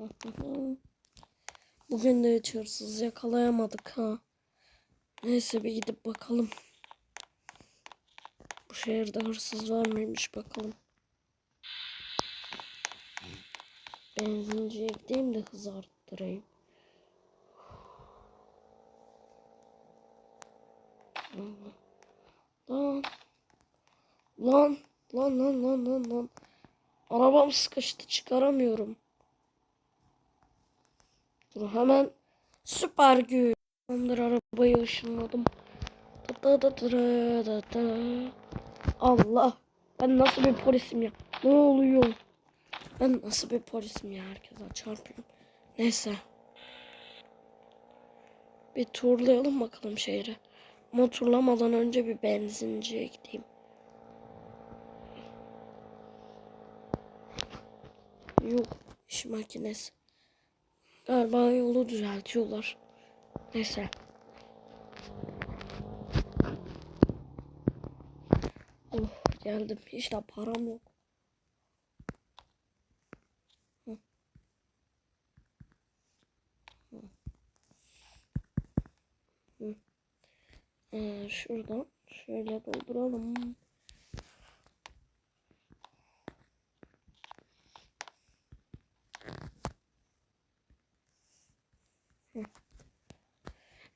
Bugün de hiç hırsız yakalayamadık ha. Neyse bir gidip bakalım. Bu şehirde hırsız var mıymış bakalım. Benzinciye gideyim de hız arttırayım. Lan. Lan. Lan lan lan lan lan. Arabam sıkıştı çıkaramıyorum. Dur hemen süper güç. Tamamdır arabayı ışınladım. Allah. Ben nasıl bir polisim ya? Ne oluyor? Ben nasıl bir polisim ya? Herkese çarpıyorum. Neyse. Bir turlayalım bakalım şehri. Ama turlamadan önce bir benzinciye gideyim. Yok iş makinesi. Galiba yolu düzeltiyorlar. Neyse. Oh geldim. De param yok. Hı. Ee, şuradan şöyle dolduralım.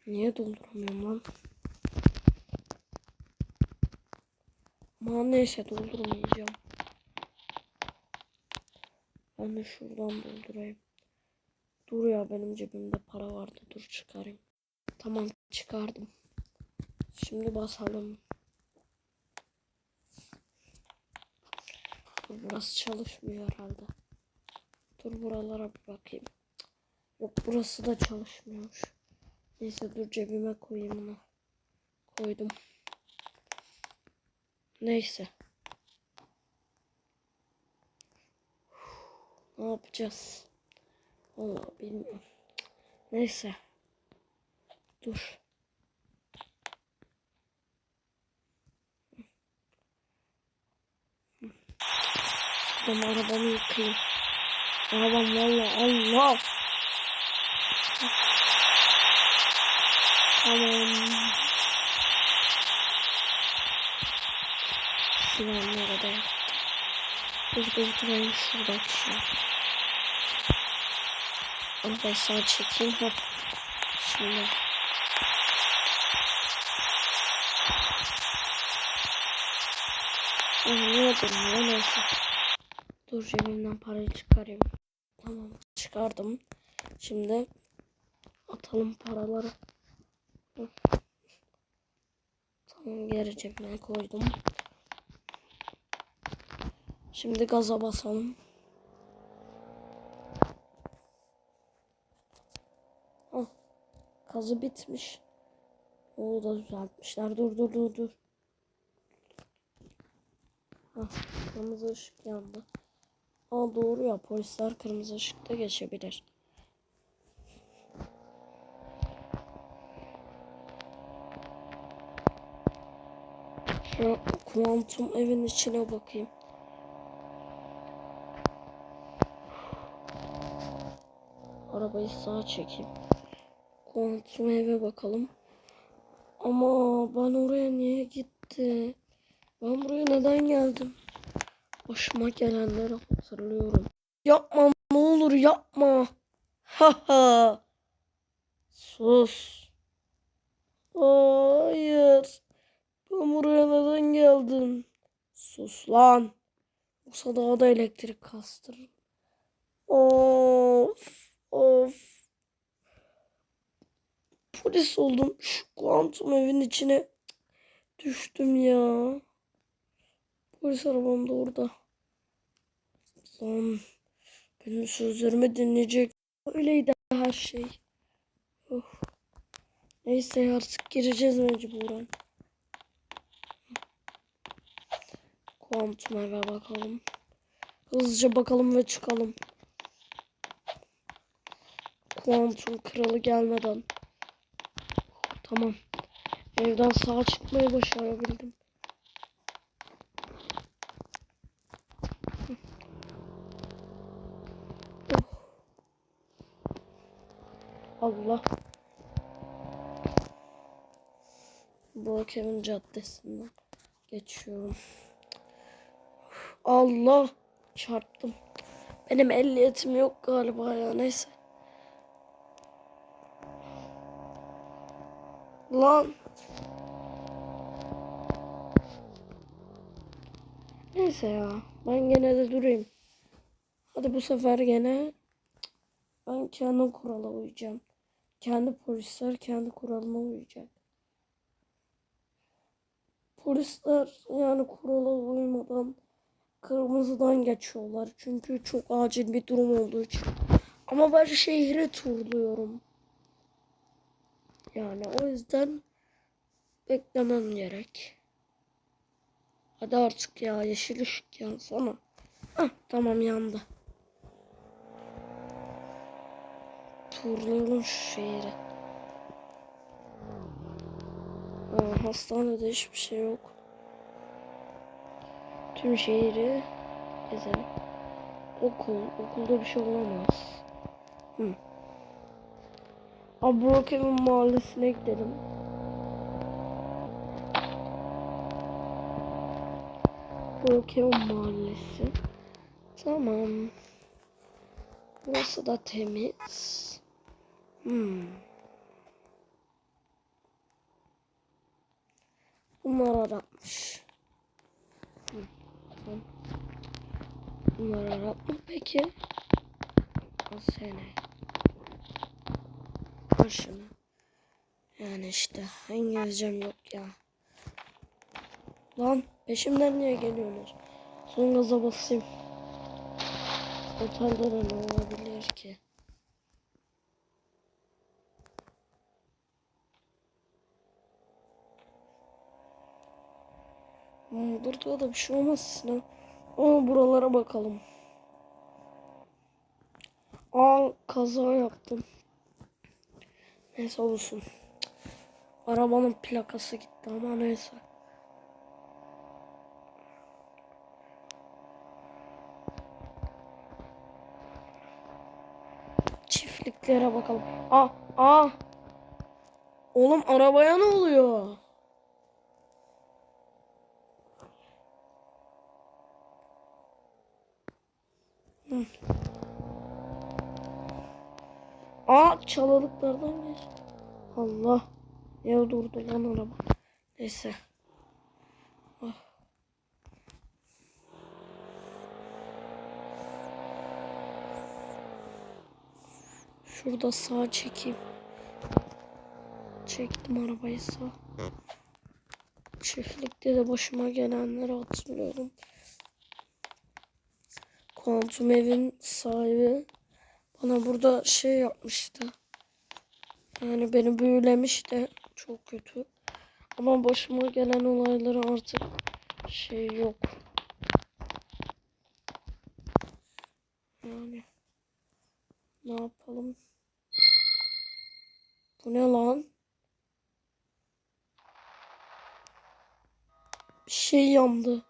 Niye dolduramıyorum lan? Ama neyse doldurmayacağım. Ben de şuradan doldurayım. Dur ya benim cebimde para vardı. Dur çıkarayım. Tamam çıkardım. Şimdi basalım. Burası çalışmıyor herhalde. Dur buralara bir bakayım. Yok burası da çalışmıyormuş. Neyse dur cebime koyayım onu. Koydum. Neyse. Ne yapacağız? Vallahi bilmiyorum. Neyse. Dur. Ben arabamı yıkayayım. Arabam valla Allah. Tamam. Şuran nerede yaptım? Dur dur durayım şurada şu. Arabayı sağa çekeyim. Hop. Şimdi. Ah, niye durmuyor neyse. Dur cebimden parayı çıkarayım. Tamam çıkardım. Şimdi atalım paraları. Tamam geri cebime koydum. Şimdi gaza basalım. Oh, gazı bitmiş. O da düzeltmişler. Dur dur dur dur. Hah, kırmızı ışık yandı. Aa doğru ya polisler kırmızı ışıkta geçebilir. Şu kuantum evin içine bakayım. Arabayı sağa çekeyim. Kuantum eve bakalım. Ama ben oraya niye gitti? Ben buraya neden geldim? Başıma gelenleri hatırlıyorum. Yapma ne olur yapma. Ha ha. Sus. Hayır. Ben buraya neden geldim? Sus lan. Yoksa daha da elektrik kastırırım. Of. Of. Polis oldum. Şu kuantum evin içine düştüm ya. Polis arabam da orada. Lan benim sözlerimi dinleyecek. Öyleydi her şey. Of. Neyse artık gireceğiz mecburen. Eve bakalım. Hızlıca bakalım ve çıkalım. Kuantum kralı gelmeden. Tamam. Evden sağ çıkmayı başarabildim. Oh. Allah. Brookhaven Caddesi'nden geçiyorum. Allah çarptım. Benim ehliyetim yok galiba ya neyse. Lan. Neyse ya. Ben gene de durayım. Hadi bu sefer gene ben kendi kurala uyacağım. Kendi polisler kendi kuralına uyacak. Polisler yani kurala uymadan kırmızıdan geçiyorlar. Çünkü çok acil bir durum olduğu için. Ama ben şehri turluyorum. Yani o yüzden beklemem gerek. Hadi artık ya yeşil ışık yansana. Ah tamam yandı. Turlayalım şu şehri. Aa, hastanede hiçbir şey yok. Tüm şehri gezelim. Okul, okulda bir şey olamaz. Hı. Abi Brookhaven mahallesine gidelim. Brookhaven mahallesi. Tamam. Burası da temiz. Hmm. Bunlar aratmış. Hı, tamam. Bunlar mı peki? O sene. Şunu. Yani işte İngilizcem yok ya. Lan peşimden niye geliyorlar? Son gaza basayım. Otelde de ne olabilir ki? Burada da bir şey olmaz Sinan. Ama buralara bakalım. Aa kaza yaptım. Neyse olsun. Arabanın plakası gitti ama neyse. Çiftliklere bakalım. Aa, aa. Oğlum arabaya ne oluyor? Hı. Aa çalılıklardan geç. Allah. Ya durdu lan araba. Neyse. Ah. Şurada sağ çekeyim. Çektim arabayı sağ. Çiftlikte de başıma gelenleri hatırlıyorum. Kuantum evin sahibi bana burada şey yapmıştı. Yani beni büyülemişti. Çok kötü. Ama başıma gelen olayları artık şey yok. Yani ne yapalım? Bu ne lan? Bir şey yandı.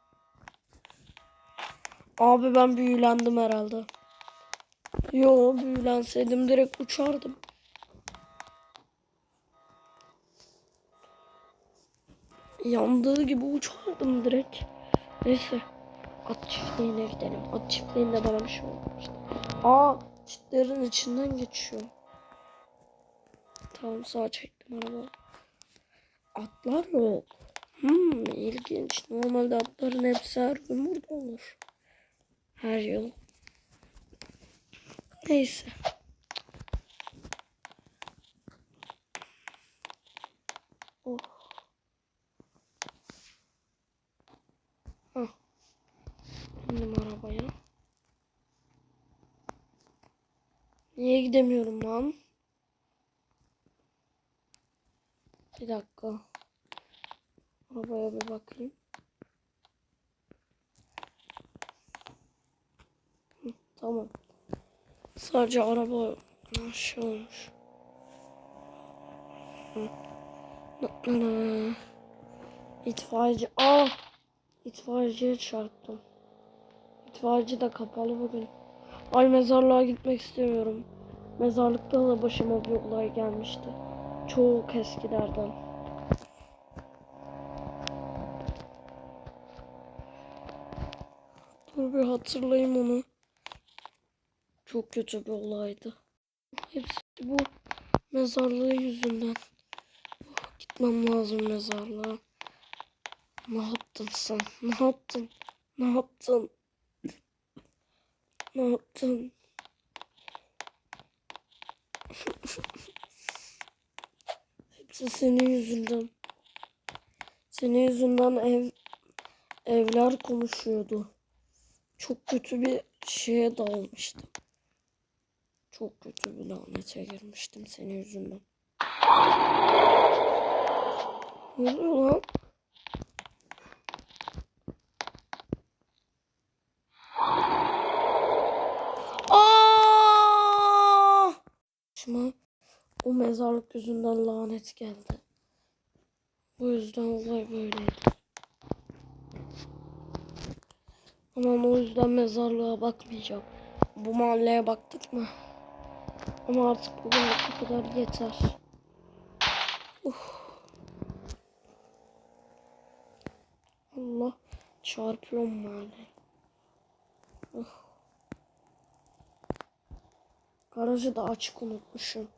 Abi ben büyülendim herhalde. Yo büyülenseydim direkt uçardım. Yandığı gibi uçardım direkt. Neyse. At çiftliğine gidelim. At çiftliğinde bana bir şey olmuştu. Aa çitlerin içinden geçiyor. Tamam sağa çektim araba. Atlar yok. Hmm ilginç. Normalde atların hepsi her gün burada olur. Her yıl. Neyse. Oh. Ah. Bindim arabaya. Niye gidemiyorum lan? Bir dakika. Arabaya bir bakayım. Hı, tamam. Sadece araba şey olmuş. İtfaiyeci. Aa! İtfaiyeciye çarptım. İtfaiyeci de kapalı bugün. Ay mezarlığa gitmek istemiyorum. Mezarlıkta da başıma bir olay gelmişti. Çok eskilerden. Dur bir hatırlayayım onu. Çok kötü bir olaydı. Hepsi bu mezarlığı yüzünden. Oh, gitmem lazım mezarlığa. Ne yaptın sen? Ne yaptın? Ne yaptın? Ne yaptın? Hepsi senin yüzünden. Senin yüzünden ev evler konuşuyordu. Çok kötü bir şeye dalmıştım. Çok kötü bir lanete girmiştim senin yüzünden. Oluyor lan? Aa! Başıma o mezarlık yüzünden lanet geldi. Bu yüzden olay böyleydi. Aman o yüzden mezarlığa bakmayacağım. Bu mahalleye baktık mı? Ama artık bugünlük bu kadar yeter. Uf. Allah çarpıyor mahalle. Uf. Garajı da açık unutmuşum.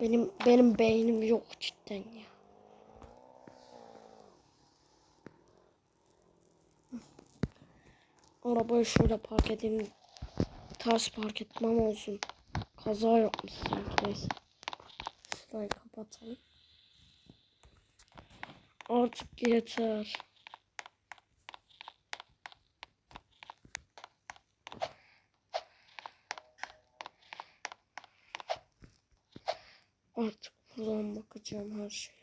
Benim benim beynim yok cidden ya. Arabayı şöyle park edeyim. Ters park etmem olsun. Kaza yapmış sanki neyse. Şurayı kapatalım. Artık yeter. Artık buradan bakacağım her şeye.